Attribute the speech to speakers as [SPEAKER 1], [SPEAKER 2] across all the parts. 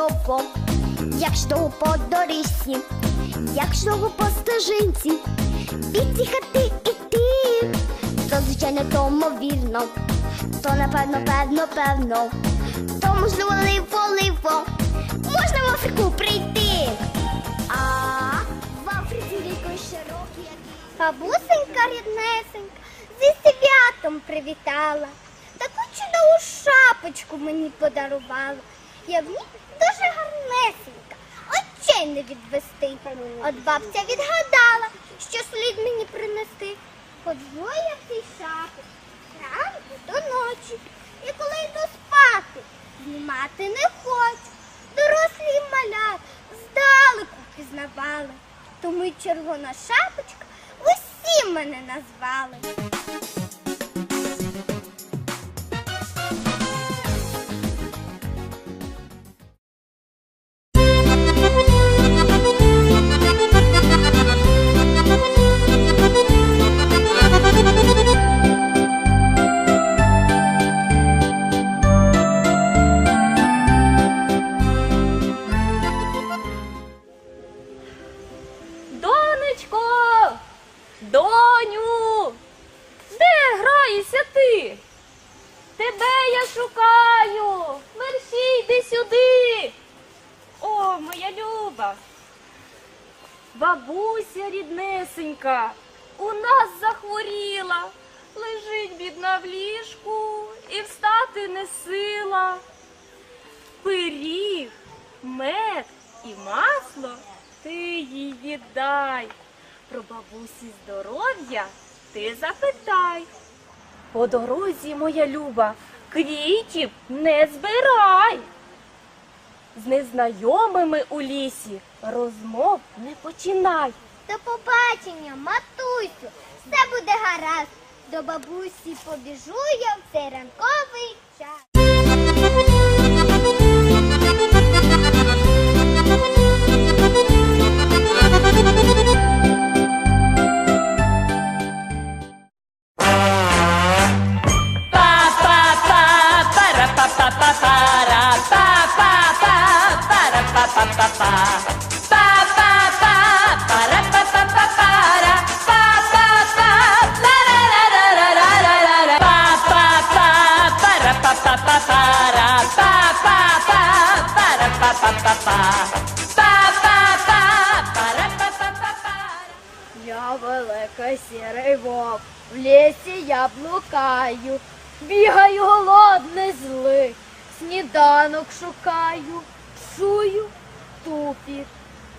[SPEAKER 1] довго, як довго по доріжці, як довго по стежинці, від ці хати іти, то звичайно, то мовірно, то напевно, певно, певно, то можливо, ливо, ливо, можна в Африку прийти. А в Африці рікою широкі, як Бабусенька ріднесенька зі святом привітала. Таку чудову шапочку мені подарувала. Я в ній дуже гарнесенька, очей не відвести. От бабця відгадала, що слід мені принести. Я в цій шапочці зранку до ночі. І коли йду спати, знімати не хочу. Дорослі й маля здалеку пізнавали. Тому й червона шапочка усі мене назвали.
[SPEAKER 2] Моя. Бабуся ріднесенька, у нас захворіла. Лежить бідна в ліжку і встати не сила. Пиріг, мед і масло ти їй віддай. Про бабусі здоров'я ти запитай. По дорозі, моя люба, квітів не збирай. З незнайомими у лісі розмов не починай.
[SPEAKER 1] До побачення, матусю, все буде гаразд. До бабусі побіжу я в цей ранковий час.
[SPEAKER 3] Я велика сірий вовк, в лісі я блукаю, бігаю голодний злий, сніданок шукаю, чую тупіт.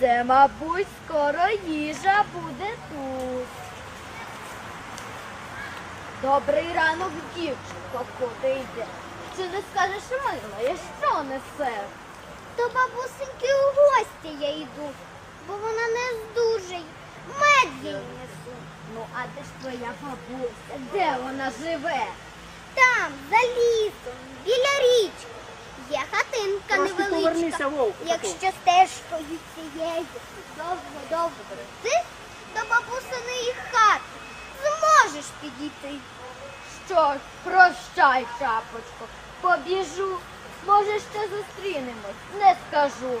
[SPEAKER 3] Це, мабуть, скоро їжа буде тут. Добрий ранок, дівчинко, куди йде? Чи не скажеш милая, що несе?
[SPEAKER 1] До бабусеньки у гості я йду, бо вона не здужає. Мед їй несу.
[SPEAKER 3] Ну, а де ж твоя бабуся? Де вона живе?
[SPEAKER 1] Там, за лісом, біля річки.
[SPEAKER 4] Повернися, вовку,
[SPEAKER 1] Якщо стежкою цією довго-довго брести, до бабусиної хати зможеш підійти.
[SPEAKER 3] Що ж, прощай, шапочко, побіжу. Може, ще зустрінемось, не скажу.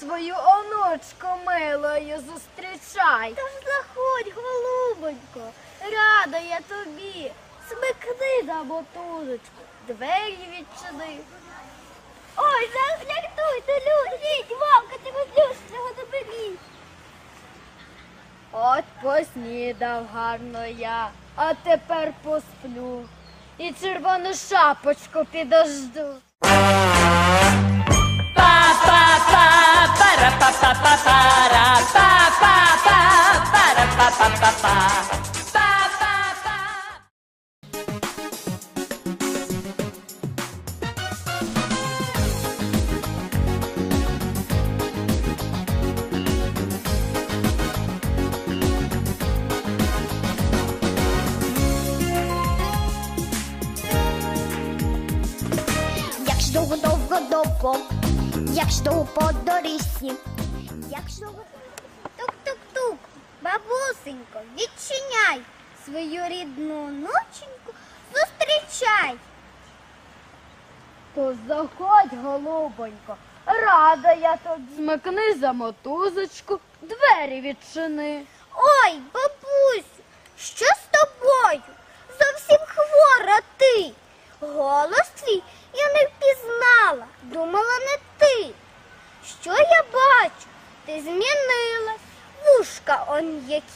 [SPEAKER 3] свою онучку милою зустрічай.
[SPEAKER 1] Та ж заходь, голубонько, рада я тобі. Смикни на мотузочку, двері відчини. Ой, загляньтуйте, люди, мамка, ти злющого не беріть.
[SPEAKER 3] От поснідав гарно я, а тепер посплю.
[SPEAKER 1] і червону шапочку підожду.
[SPEAKER 5] Як ж довго, довго, довго, як ж довго по доріжці, як ж довго.
[SPEAKER 1] Тук-тук-тук, бабусенько, відчиняй свою рідну ноченьку, зустрічай. То заходь, голубонько, рада я тобі. Змикни за мотузочку, двері відчини. Ой, бабусю, що з тобою? Зовсім хвора ти. Голос твій я не впізнала, думала не ти. Що я бачу? Ти змінилась. Вушка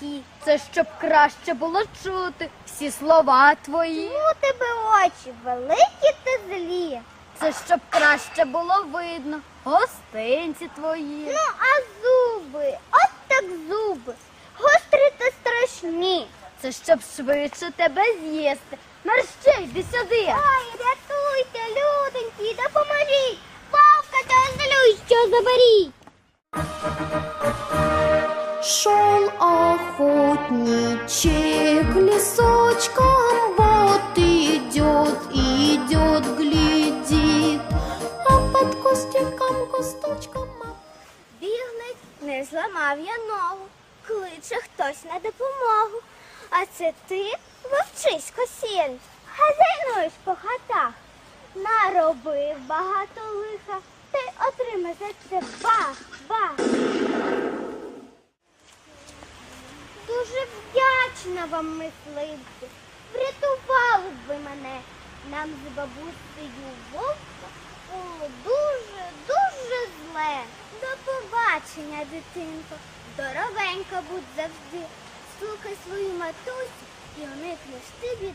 [SPEAKER 1] які. Це щоб краще було чути всі слова твої. Ну, у тебе очі великі та злі. Це щоб краще було видно гостинці твої. Ну, а зуби, от так зуби, гострі та страшні. Це щоб швидше тебе з'їсти. Мерщей, йди сюди. Ай, рятуйте, людоньки, допоможіть. Вовка та злюща заберіть.
[SPEAKER 4] Шел охотничек лесочком, вот идет, идет, глядит, а под кустиком, кусточком
[SPEAKER 1] Бігник, не зламав я ногу, кличе хтось на допомогу. А це ти, вовчисько сірий, хазяйнуєш по хатах. Наробив багато лиха, ти отримай за це бах, бах. Дуже вдячна вам, мисливці. Врятували б ви мене. Нам з бабусею вовка було дуже, дуже зле. До побачення, дитинко. Здоровенька будь завжди. Слухай свою матусю і уникнеш ти біди.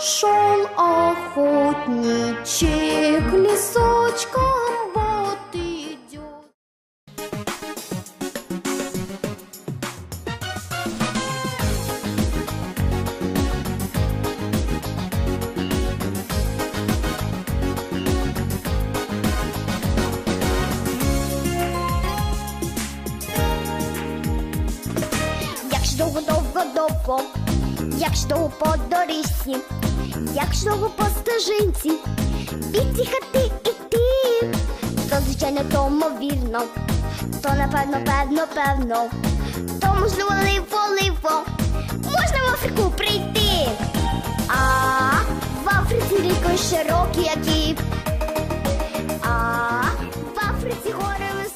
[SPEAKER 4] Шел охотничек лесочком, довго-довго-довго,
[SPEAKER 5] як йшов по доріжці, як йшов по стежинці, від ті хати іти, то звичайно, тому вірно, то напевно, певно, певно, то можливо ливо, ливо, можна в Африку прийти. А в Африці ріко широкі, які, а в Африці гори.